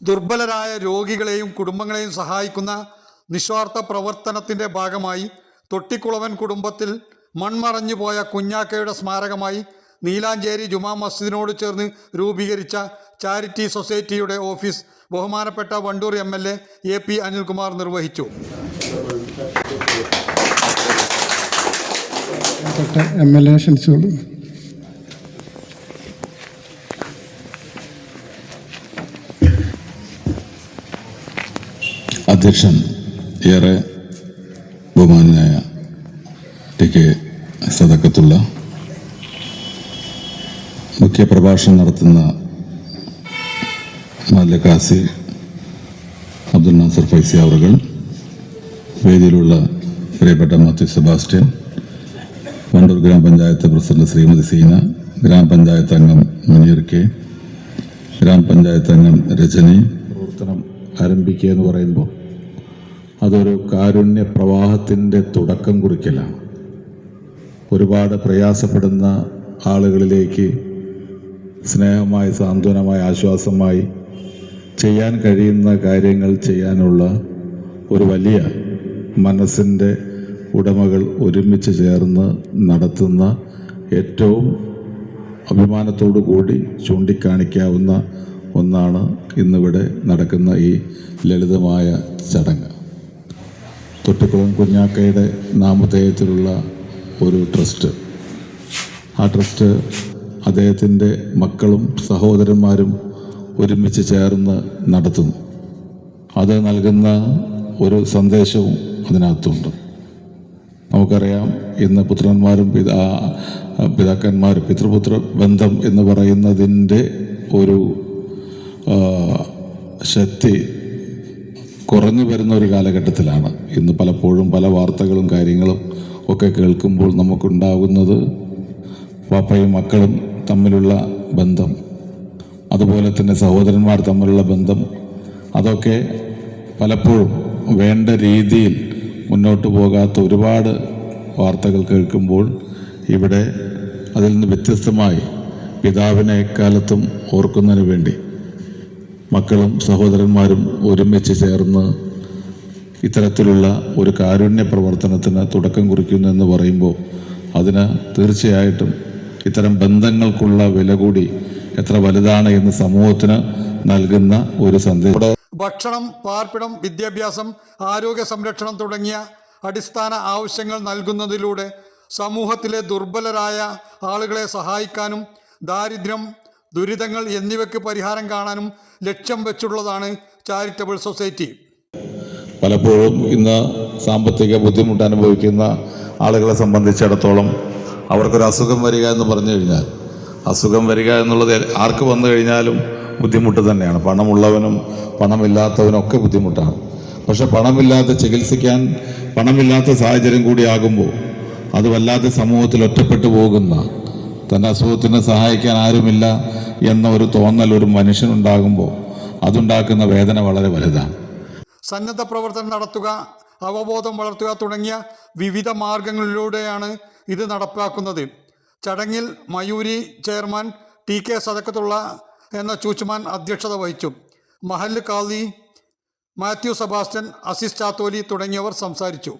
ദുർബലരായ രോഗികളെയും കുടുംബങ്ങളെയും സഹായിക്കുന്ന നിസ്വാർത്ഥ പ്രവർത്തനത്തിന്റെ ഭാഗമായി തൊട്ടിക്കുളവൻ കുടുംബത്തിൽ മൺമറഞ്ഞു പോയ കുഞ്ഞാക്കയുടെ സ്മാരകമായി നീലാഞ്ചേരി ജുമാ മസ്ജിദിനോട് ചേർന്ന് രൂപീകരിച്ച ചാരിറ്റി സൊസൈറ്റിയുടെ ഓഫീസ് ബഹുമാനപ്പെട്ട Wandoor M L A A P Anilkumar നിർവഹിച്ചു. എം എൽ എ ക്ഷണിച്ചോളൂ അധ്യക്ഷൻ ഏറെ ബഹുമാനായ ടി കെ സദക്കത്തുള്ള മുഖ്യ പ്രഭാഷണം നടത്തുന്ന മല്ലക്കാസി അബ്ദുൽ നാസർ ഫൈസി അവറുകൾ വേദിയിലുള്ള പ്രിയപ്പെട്ട മാത്യു സെബാസ്റ്റ്യൻ വണ്ടൂർ ഗ്രാമപഞ്ചായത്ത് പ്രസിഡന്റ് ശ്രീമതി സീന ഗ്രാമപഞ്ചായത്ത് അംഗം മുനീർ കെ ഗ്രാമപഞ്ചായത്ത് അംഗം രജനി പ്രവർത്തനം ആരംഭിക്കുക എന്ന് പറയുമ്പോൾ അതൊരു കാരുണ്യ പ്രവാഹത്തിന്റെ തുടക്കം കുറിക്കലാണ്. ഒരുപാട് പ്രയാസപ്പെടുന്ന ആളുകളിലേക്ക് സ്നേഹമായി സാന്ത്വനമായി ആശ്വാസമായി ചെയ്യാൻ കഴിയുന്ന കാര്യങ്ങൾ ചെയ്യാനുള്ള ഒരു വലിയ മനസ്സിന്റെ ഉടമകൾ ഒരുമിച്ച് ചേർന്ന് നടത്തുന്ന ഏറ്റവും അഭിമാനത്തോടു കൂടി ചൂണ്ടിക്കാണിക്കാവുന്ന ഒന്നാണ് ഇന്നിവിടെ നടക്കുന്ന ഈ ലളിതമായ ചടങ്ങ്. തൊട്ടിക്കുളം കുഞ്ഞാക്കയുടെ നാമധേയത്തിലുള്ള ഒരു ട്രസ്റ്റ്. ആ ട്രസ്റ്റ് അദ്ദേഹത്തിന്റെ മക്കളും സഹോദരന്മാരും ഒരുമിച്ച് ചേർന്ന് നടത്തുന്നു. അത് നൽകുന്ന ഒരു സന്ദേശവും അതിനകത്തുണ്ട്. നമുക്കറിയാം ഇന്ന് പുത്രന്മാരും പിതാ പിതാക്കന്മാരും പിതൃപുത്ര ബന്ധം എന്ന് പറയുന്നതിന്റെ ഒരു ശക്തി കുറഞ്ഞു വരുന്ന ഒരു കാലഘട്ടത്തിലാണ്. ഇന്ന് പലപ്പോഴും പല വാർത്തകളും കാര്യങ്ങളും ഒക്കെ കേൾക്കുമ്പോൾ നമുക്കുണ്ടാകുന്നത് പാപ്പയും മക്കളും തമ്മിലുള്ള ബന്ധം. അതുപോലെ തന്നെ സഹോദരന്മാർ തമ്മിലുള്ള ബന്ധം. അതൊക്കെ പലപ്പോഴും വേണ്ട രീതിയിൽ മുന്നോട്ട് പോകാത്ത ഒരുപാട് വാർത്തകൾ കേൾക്കുമ്പോൾ ഇവിടെ അതിൽ നിന്ന് വ്യത്യസ്തമായി പിതാവിനെ എക്കാലത്തും ഓർക്കുന്നതിന് വേണ്ടി മക്കളും സഹോദരന്മാരും ഒരുമിച്ച് ചേർന്ന് ഇത്തരത്തിലുള്ള ഒരു കാരുണ്യ പ്രവർത്തനത്തിന് തുടക്കം കുറിക്കുന്നു എന്ന് പറയുമ്പോൾ അതിന് തീർച്ചയായിട്ടും ഇത്തരം ബന്ധങ്ങൾക്കുള്ള വില കൂടി എത്ര വലുതാണ് എന്ന് സമൂഹത്തിന് നൽകുന്ന ഒരു സന്ദേശം. ഭക്ഷണം പാർപ്പിടം വിദ്യാഭ്യാസം ആരോഗ്യ സംരക്ഷണം തുടങ്ങിയ അടിസ്ഥാന ആവശ്യങ്ങൾ നൽകുന്നതിലൂടെ സമൂഹത്തിലെ ദുർബലരായ ആളുകളെ സഹായിക്കാനും ദാരിദ്ര്യം ദുരിതങ്ങൾ എന്നിവയ്ക്ക് പരിഹാരം കാണാനും ലക്ഷ്യം വെച്ചുള്ളതാണ് ചാരിറ്റബിൾ സൊസൈറ്റി. പലപ്പോഴും ഇന്ന് സാമ്പത്തിക ബുദ്ധിമുട്ട് അനുഭവിക്കുന്ന ആളുകളെ സംബന്ധിച്ചിടത്തോളം അവർക്കൊരു അസുഖം വരിക എന്ന് പറഞ്ഞു കഴിഞ്ഞാൽ അസുഖം വരിക എന്നുള്ളത് ആർക്ക് വന്നു കഴിഞ്ഞാലും ബുദ്ധിമുട്ട് തന്നെയാണ്. പണമുള്ളവനും പണമില്ലാത്തവനും ഒക്കെ ബുദ്ധിമുട്ടാണ്. പക്ഷെ പണമില്ലാതെ ചികിത്സിക്കാൻ പണമില്ലാത്ത സാഹചര്യം കൂടി ആകുമ്പോൾ അത് സമൂഹത്തിൽ ഒറ്റപ്പെട്ടു പോകുന്ന തന്റെ അസുഖത്തിനെ സഹായിക്കാൻ ആരുമില്ല എന്ന ഒരു തോന്നൽ ഒരു മനുഷ്യനുണ്ടാകുമ്പോൾ അതുണ്ടാക്കുന്ന വേദന വളരെ വലുതാണ്. സന്നദ്ധ പ്രവർത്തനം നടത്തുക അവബോധം വളർത്തുക തുടങ്ങിയ വിവിധ മാർഗങ്ങളിലൂടെയാണ് ഇത് നടപ്പാക്കുന്നത്. ചടങ്ങിൽ Mayoori chairman T K Sadakkathulla എന്ന ചൂച്ചുമാൻ അധ്യക്ഷത വഹിച്ചു. മഹല്ല് കാളി മാത്യു സെബാസ്റ്റ്യൻ അസിസ് ചാത്തോലി തുടങ്ങിയവർ സംസാരിച്ചു.